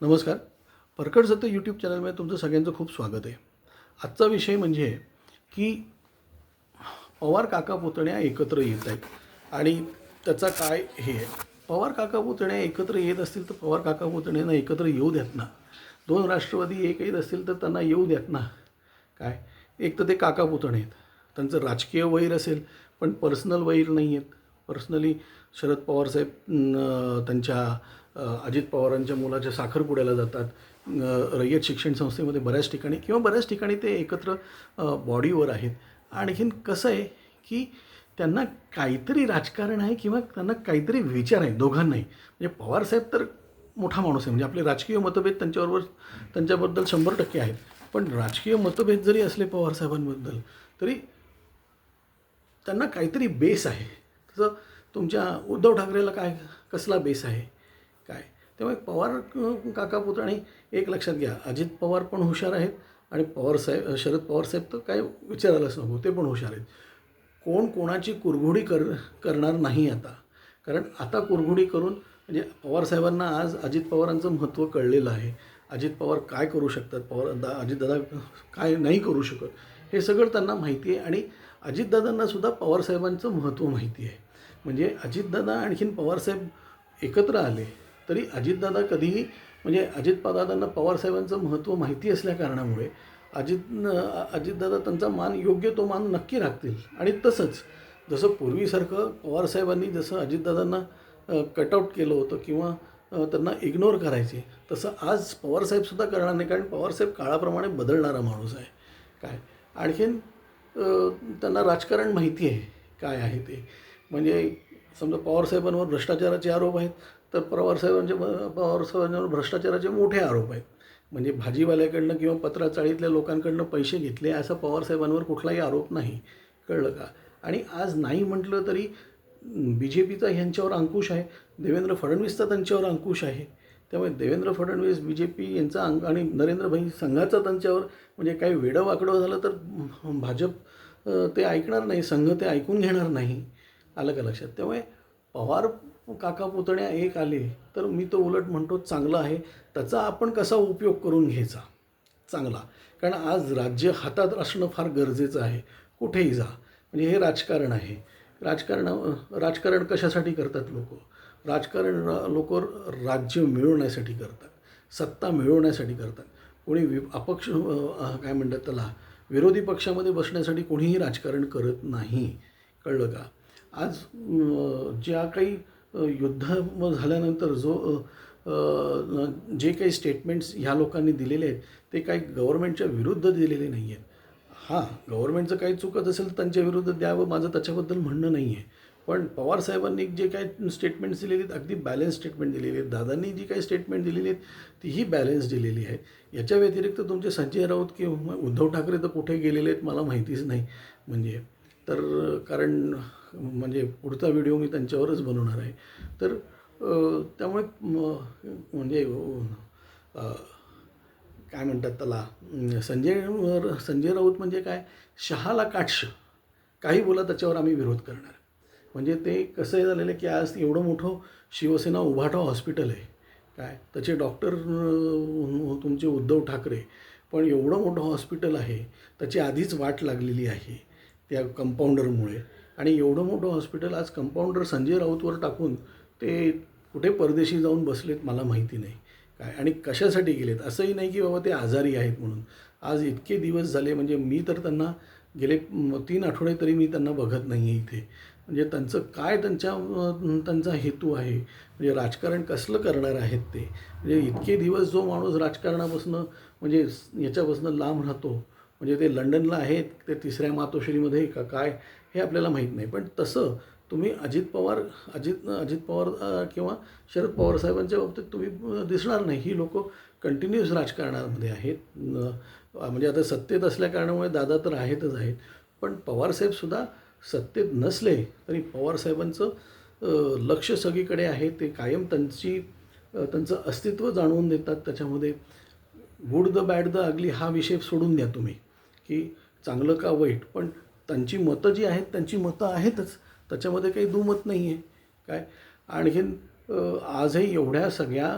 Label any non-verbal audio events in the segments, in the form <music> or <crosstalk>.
नमस्कार. परकड सत्य यूट्यूब चॅनलमध्ये तुमचं सगळ्यांचं खूप स्वागत आहे. आजचा विषय म्हणजे की पवार काका पुतण्या एकत्र येत आहेत आणि त्याचा काय हे आहे? पवार काका पुतण्या एकत्र येत असतील तर पवार काका पुतण्यांना एकत्र येऊ द्यात ना. दोन राष्ट्रवादी एक येत असतील तर त्यांना येऊ द्यात ना. काय? एक तर ते काका पुतणे आहेत. त्यांचं राजकीय वैर असेल पण पर्सनल वैर नाही आहेत. पर्सनली शरद पवार साहेब त्यांच्या अजित पवारांच्या मुलाच्या साखरपुड्याला जातात. रयत शिक्षण संस्थेमध्ये बऱ्याच ठिकाणी किंवा बऱ्याच ठिकाणी ते एकत्र बॉडीवर आहेत. आणखीन कसं आहे की त्यांना काहीतरी राजकारण आहे किंवा त्यांना काहीतरी विचार आहे दोघांनाही. म्हणजे पवारसाहेब तर मोठा माणूस आहे. म्हणजे आपले राजकीय मतभेद त्यांच्याबरोबर त्यांच्याबद्दल शंभर टक्के आहेत. पण राजकीय मतभेद जरी असले पवारसाहेबांबद्दल तरी त्यांना काहीतरी बेस आहे. तसं तुमच्या उद्धव ठाकरेला काय कसला बेस आहे? त्यामुळे पवार अं, काका पुतणी एक लक्षात घ्या अजित पवार पण हुशार आहेत आणि पवारसाहेब शरद पवारसाहेब तर काय विचारायलाच नको ते पण हुशार आहेत. कोण कोणाची कुरघोडी कर करणार नाही आता. कारण आता कुरघोडी करून म्हणजे पवारसाहेबांना आज अजित पवारांचं महत्त्व कळलेलं आहे. अजित पवार काय करू शकतात? पवार दा अजितदादा काय नाही करू शकत? हे सगळं त्यांना माहिती आहे आणि अजितदादांनासुद्धा पवारसाहेबांचं महत्त्व माहिती आहे. म्हणजे अजितदादा आणखीन पवारसाहेब एकत्र आले तरी अजितदादा कधीही म्हणजे अजितदादांना पवारसाहेबांचं महत्त्व माहिती असल्या कारणामुळे अजित अजितदादा त्यांचा मान योग्य तो मान नक्की राखतील. आणि तसंच जसं पूर्वीसारखं पवारसाहेबांनी जसं अजितदादांना कटआउट केलं होतं किंवा त्यांना इग्नोर करायचे तसं आज पवारसाहेबसुद्धा करणार नाही कारण पवारसाहेब काळाप्रमाणे बदलणारा माणूस आहे. काय? आणखीन त्यांना राजकारण माहिती आहे. काय आहे ते? म्हणजे समजा पवारसाहेबांवर भ्रष्टाचाराचे आरोप आहेत तर पवारसाहेबांचे पवारसाहेबांवर भ्रष्टाचाराचे मोठे आरोप आहेत. म्हणजे भाजीवाल्याकडनं किंवा पत्राचाळीतल्या लोकांकडनं पैसे घेतले असा पवारसाहेबांवर कुठलाही आरोप नाही. कळलं का? आणि आज नाही म्हटलं तरी बी जे पीचा ह्यांच्यावर अंकुश आहे. देवेंद्र फडणवीसचा त्यांच्यावर अंकुश आहे. त्यामुळे Devendra Fadnavis B J P यांचा अंक आणि नरेंद्रभाई संघाचा त्यांच्यावर म्हणजे काही वेडं वाकडं झालं तर भाजप ते ऐकणार नाही संघ ते ऐकून घेणार नाही. आलं का लक्षात? त्यामुळे पवार काका पुतण्या एक आले तर मी तो उलट म्हणतो चांगलं आहे. त्याचा आपण कसा उपयोग करून घ्यायचा? चांगला. कारण आज राज्य हातात असणं फार गरजेचं आहे. कुठेही जा. म्हणजे हे राजकारण आहे. राजकारण राजकारण कशासाठी करतात लोक? राजकारण लोक राज्य मिळवण्यासाठी करतात. सत्ता मिळवण्यासाठी करतात. कोणी वि अपक्ष काय म्हणतात त्याला? विरोधी पक्षामध्ये बसण्यासाठी कोणीही राजकारण करत नाही. कळलं का? आज ज्या काही युद्ध झाल्यानंतर जो जे काही स्टेटमेंट्स ह्या लोकांनी दिलेले आहेत ते काही गव्हर्नमेंटच्या विरुद्ध दिलेले नाही आहेत. हां गव्हर्नमेंटचं काही चुकत असेल तर त्यांच्या विरुद्ध द्यावं माझं त्याच्याबद्दल म्हणणं नाही आहे. पण पवारसाहेबांनी जे काही स्टेटमेंट्स दिलेली आहेत अगदी बॅलन्स स्टेटमेंट दिलेली आहेत. दादांनी जी काही स्टेटमेंट दिलेली आहेत तीही बॅलन्स दिलेली आहे याच्या व्यतिरिक्त तुमचे संजय राऊत किंवा उद्धव ठाकरे तर कुठे गेलेले आहेत मला माहितीच नाही. म्हणजे तर कारण म्हणजे पुढचा व्हिडिओ मी त्यांच्यावरच बनवणार आहे. तर त्यामुळे म्हणजे काय म्हणतात त्याला संजय संजय राऊत म्हणजे काय? शहाला काटश. काही बोला त्याच्यावर आम्ही विरोध करणार म्हणजे ते कसं झालेलं आहे की आज एवढं मोठं शिवसेना उभाटा हॉस्पिटल आहे. काय? त्याचे डॉक्टर तुमचे उद्धव ठाकरे. पण एवढं मोठं हॉस्पिटल आहे त्याची आधीच वाट लागलेली आहे त्या कंपाऊंडरमुळे. आणि एवढं मोठं हॉस्पिटल आज कंपाऊंडर संजय राऊतवर टाकून ते कुठे परदेशी जाऊन बसलेत मला माहिती नाही. काय? आणि कशासाठी गेलेत? असंही नाही की बाबा ते आजारी आहेत म्हणून. आज इतके दिवस झाले म्हणजे मी तर त्यांना गेले तीन आठवडे तरी मी त्यांना बघत नाही आहे इथे. म्हणजे त्यांचं काय त्यांच्या त्यांचा हेतू आहे? म्हणजे राजकारण कसलं करणार आहेत ते? म्हणजे इतके दिवस जो माणूस राजकारणापासून म्हणजे याच्यापासून लांब राहतो म्हणजे ते लंडनला आहेत ते तिसऱ्या मातोश्रीमध्ये का काय? हे आपल्याला माहीत नाही. पण तसं तुम्ही अजित पवार अजित अजित पवार किंवा शरद पवार साहेबांच्या बाबतीत तुम्ही दिसणार नाही. ही लोक कंटिन्युअस राजकारणामध्ये आहेत. म्हणजे आता सत्तेत असल्या कारणामुळे दादा तर आहेतच आहेत. पण पवारसाहेबसुद्धा सत्तेत नसले तरी पवारसाहेबांचं लक्ष सगळीकडे आहे. ते कायम त्यांची त्यांचं अस्तित्व जाणवून देतात. त्याच्यामध्ये good the bad the ugly हा विषय सोडून द्या तुम्ही. की चांगलं का वाईट. पण त्यांची मतं जी आहेत त्यांची मतं आहेतच. त्याच्यामध्ये काही दुमत नाही आहे काय आणखीन आजही एवढ्या सगळ्या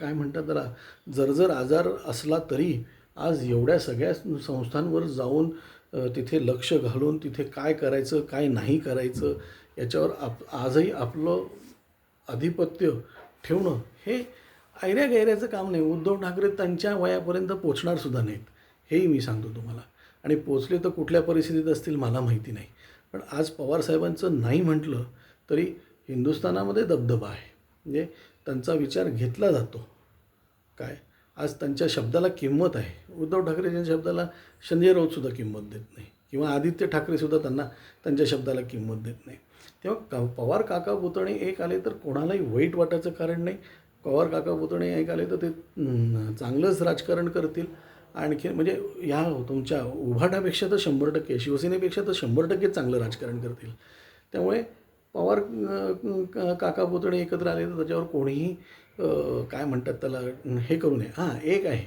काय म्हणतात त्याला जर आजार असला तरी आज एवढ्या सगळ्या संस्थांवर जाऊन तिथे लक्ष घालून तिथे काय करायचं काय नाही करायचं याच्यावर आप आजही आपलं आधिपत्य ठेवणं हे ऐऱ्या गैऱ्याचं काम नाही. उद्धव ठाकरे त्यांच्या वयापर्यंत पोचणार सुद्धा नाहीत. हेही मी सांगतो तुम्हाला. आणि पोचले तर कुठल्या परिस्थितीत असतील मला माहिती नाही. पण आज पवारसाहेबांचं नाही म्हटलं तरी हिंदुस्थानामध्ये दबदबा आहे. म्हणजे त्यांचा विचार घेतला जातो. काय? आज त्यांच्या शब्दाला किंमत आहे. उद्धव ठाकरेच्या शब्दाला संजय राऊतसुद्धा किंमत देत नाही. किंवा आदित्य ठाकरेसुद्धा त्यांना त्यांच्या शब्दाला किंमत देत नाही. तेव्हा का पवार काका पुतणे एक आले तर कोणालाही वाईट वाटायचं कारण नाही. पवार काका पुतणे एक आले तर ते चांगलंच राजकारण करतील. आणखी म्हणजे ह्या तुमच्या उभाटापेक्षा तर शंभर टक्के शिवसेनेपेक्षा तर शंभर टक्के चांगलं राजकारण करतील. त्यामुळे पवार काका पुतणे एकत्र आले तर त्याच्यावर कोणीही काय म्हणतात त्याला हे करू नये. हां एक आहे.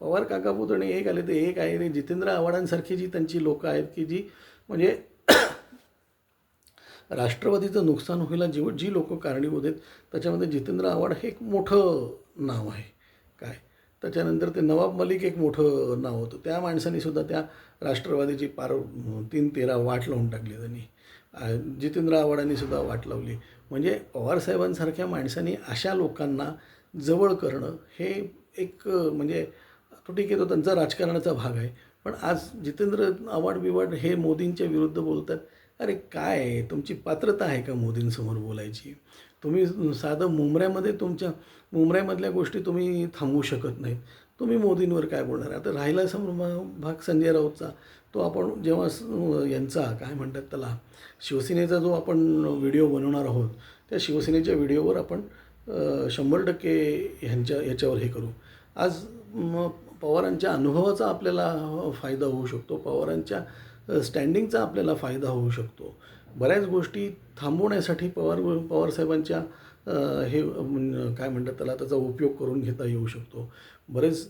पवार काका पुतणे एक आले तर एक आहे. जितेंद्र आव्हाडांसारखी जी त्यांची लोकं आहेत की जी म्हणजे <coughs> राष्ट्रवादीचं नुकसान होईल जी जी लोकं कारणीभूत आहेत त्याच्यामध्ये जितेंद्र आव्हाड हे एक मोठं नाव आहे. काय? त्याच्यानंतर ते नवाब मलिक एक मोठं नाव होतं. त्या माणसाने सुद्धा त्या राष्ट्रवादीची पार तीन तेरा वाट लावून टाकली त्यांनी. जितेंद्र आव्हाडांनी सुद्धा वाट लावली. म्हणजे पवारसाहेबांसारख्या माणसांनी अशा लोकांना जवळ करणं हे एक म्हणजे तो ठीक आहे तो त्यांचा राजकारणाचा भाग आहे. पण आज जितेंद्र आव्हाड बिवाड हे मोदींच्या विरुद्ध बोलतात. अरे काय आहे? तुमची पात्रता आहे का मोदींसमोर बोलायची? तुम्ही साधं मुंबऱ्यामध्ये तुमच्या मुंबऱ्यामधल्या गोष्टी तुम्ही थांबवू शकत नाहीत तुम्ही मोदींवर काय बोलणार? आता राहिला सम भाग संजय राऊतचा तो आपण जेव्हा यांचा काय म्हणतात त्याला शिवसेनेचा जो आपण व्हिडिओ बनवणार आहोत त्या शिवसेनेच्या व्हिडिओवर आपण शंभर टक्के ह्यांच्या याच्यावर हे करू. आज पवारांच्या अनुभवाचा आपल्याला फायदा होऊ शकतो. पवारांच्या स्टँडिंगचा आपल्याला फायदा होऊ शकतो. बऱ्याच गोष्टी थांबवण्यासाठी पवार पवारसाहेबांच्या साहेबांच्या हे काय म्हणतात त्याला त्याचा उपयोग करून घेता येऊ शकतो. बरेच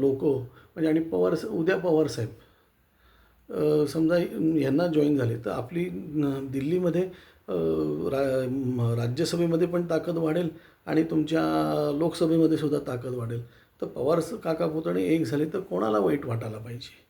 लोक म्हणजे आणि पवार उद्या पवारसाहेब साहेब समजा ह्यांना जॉईन झाले तर आपली दिल्लीमध्ये रा राज्यसभेमध्ये पण ताकद वाढेल आणि तुमच्या लोकसभेमध्ये सुद्धा ताकद वाढेल. तर पवार काका पुतणे एक झाले तर कोणाला वाईट वाटायला पाहिजे?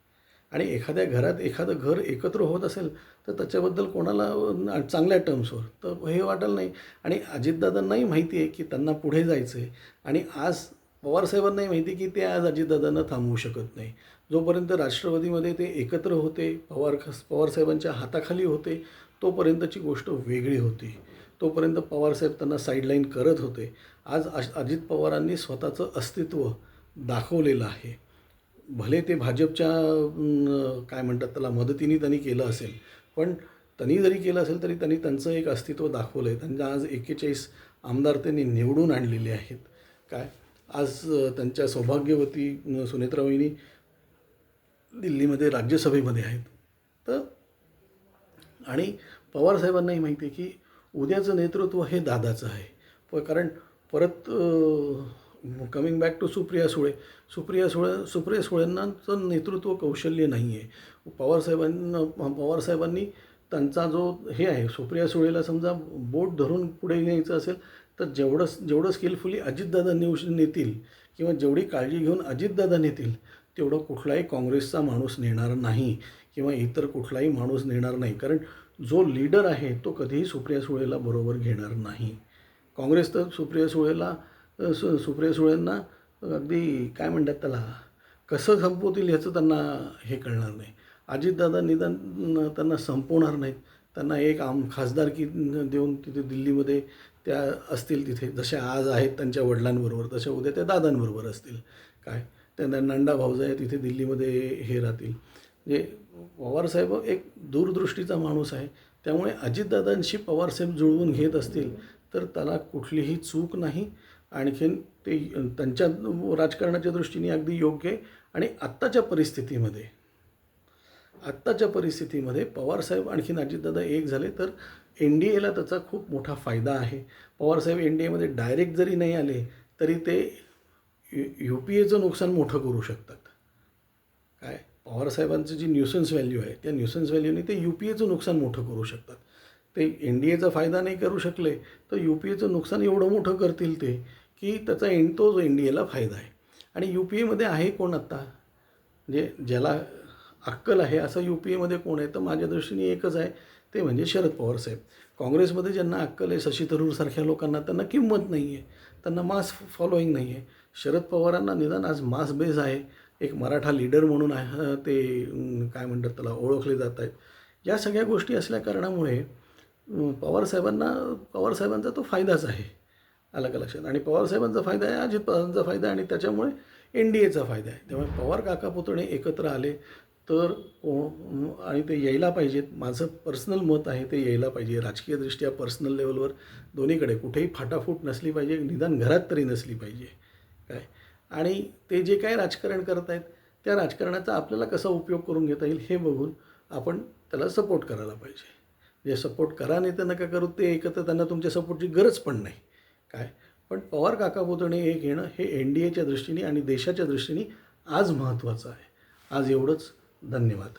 आणि एखाद्या घरात एखादं घर एकत्र होत असेल तर त्याच्याबद्दल कोणाला चांगल्या टर्म्सवर तर हे वाटेल नाही. आणि अजितदादांनाही माहिती आहे की त्यांना पुढे जायचं आहे आणि आज पवारसाहेबांनाही माहिती आहे की ते आज अजितदादांना थांबवू शकत नाही. जोपर्यंत राष्ट्रवादीमध्ये ते एकत्र होते पवार पवारसाहेबांच्या हाताखाली होते तोपर्यंतची गोष्ट वेगळी होती. तोपर्यंत पवारसाहेब त्यांना साईडलाईन करत होते. आज अजित पवारांनी स्वतःचं अस्तित्व दाखवलेलं आहे. भले ते भाजपच्या काय म्हणतात त्याला मदतीने त्यांनी केलं असेल पण त्यांनी जरी केलं असेल तरी त्यांनी त्यांचं एक अस्तित्व दाखवलं आहे त्यांच्या आज एक्केचाळीस आमदार त्यांनी निवडून आणलेले आहेत. काय? आज त्यांच्या सौभाग्यवती सुनेत्राबाईंनी दिल्लीमध्ये राज्यसभेमध्ये आहेत. तर आणि पवारसाहेबांनाही माहिती आहे की उद्याचं नेतृत्व हे दादाचं आहे. प कारण परत coming back to Supriya Sule. Supriya Sule Supriya सुळेंनाचं नेतृत्व कौशल्य नाही आहे पवारसाहेबांना पवारसाहेबांनी त्यांचा जो हे आहे सुप्रिया सुळेला समजा बोट धरून पुढे न्यायचं असेल तर जेवढं जेवढं स्किलफुली अजितदादा नेऊ नेतील किंवा जेवढी काळजी घेऊन अजितदादा नेतील तेवढं कुठलाही काँग्रेसचा माणूस नेणार नाही किंवा इतर कुठलाही माणूस नेणार नाही. कारण जो लीडर आहे तो कधीही सुप्रिया सुळेला बरोबर घेणार नाही. काँग्रेस तर सुप्रिया सुळेला सु सुप्रिया सुळेंना अगदी काय म्हणतात त्याला कसं संपवतील ह्याचं त्यांना हे कळणार नाही. अजितदादा निदान त्यांना संपवणार नाहीत. त्यांना एक आम खासदारकी देऊन तिथे दिल्लीमध्ये त्या असतील तिथे. जशा आज आहेत त्यांच्या वडिलांबरोबर तशा उद्या त्या दादांबरोबर असतील. काय? त्यांना नंडा भाऊजा आहे तिथे दिल्लीमध्ये हे राहतील. म्हणजे पवारसाहेब एक दूरदृष्टीचा माणूस आहे. त्यामुळे अजितदादांशी पवारसाहेब जुळवून घेत असतील तर त्याला कुठलीही चूक नाही. आणखीन ते त्यांच्या राजकारणाच्या दृष्टीने अगदी योग्य आहे. आणि आत्ताच्या परिस्थितीमध्ये आत्ताच्या परिस्थितीमध्ये पवारसाहेब आणखीन अजितदादा एक झाले तर एन डी एला त्याचा खूप मोठा फायदा आहे. पवारसाहेब एन डी एमध्ये डायरेक्ट जरी नाही आले तरी ते यू यू पी एचं नुकसान मोठं करू शकतात. काय? पवारसाहेबांचं जी न्यूसन्स व्हॅल्यू आहे त्या न्यूसन्स व्हॅल्यूने ते यू पी एचं नुकसान मोठं करू शकतात. ते एन डी एचा फायदा नाही करू शकले तर यू पी एचं नुकसान एवढं मोठं करतील ते. की त्याचा इन तो जो इंडियाला फायदा आहे. आणि यू पी एमध्ये आहे कोण आत्ता म्हणजे ज्याला अक्कल आहे असं यू पी एमध्ये कोण आहे? तर माझ्या दृष्टीने एकच आहे ते म्हणजे शरद पवार साहेब. काँग्रेसमध्ये ज्यांना अक्कल आहे शशी थरूरसारख्या लोकांना त्यांना किंमत नाही आहे. त्यांना मास फॉलोईंग नाही आहे. शरद पवारांना निदान आज मास बेस आहे. एक मराठा लीडर म्हणून आहे ते काय म्हणतात त्याला ओळखले जात आहेत. या सगळ्या गोष्टी असल्या कारणामुळे पवारसाहेबांना पवारसाहेबांचा तो फायदाच आहे. आलं का लक्षात? आणि पवारसाहेबांचा फायदा आहे अजित पवारांचा फायदा आहे आणि त्याच्यामुळे एन डी एचा फायदा आहे. त्यामुळे पवार काका पुतणे एकत्र आले तर को आणि ते यायला पाहिजेत. माझं पर्सनल मत आहे ते यायला पाहिजे. राजकीयदृष्ट्या पर्सनल लेवलवर दोन्हीकडे कुठेही फाटाफूट नसली पाहिजे निदान घरात तरी नसली पाहिजे. काय? आणि ते जे काय राजकारण करत आहेत त्या राजकारणाचा आपल्याला कसा उपयोग करून घेता येईल हे बघून आपण त्याला सपोर्ट करायला पाहिजे. जे सपोर्ट करा नाही तर नका करू ते एकत्र त्यांना तुमच्या सपोर्टची गरज पण नाही. काय? पण पवार काका पुतणे हे घेणं हे एन डी एच्या दृष्टीने आणि देशाच्या दृष्टीने आज महत्त्वाचं आहे. आज एवढंच. धन्यवाद.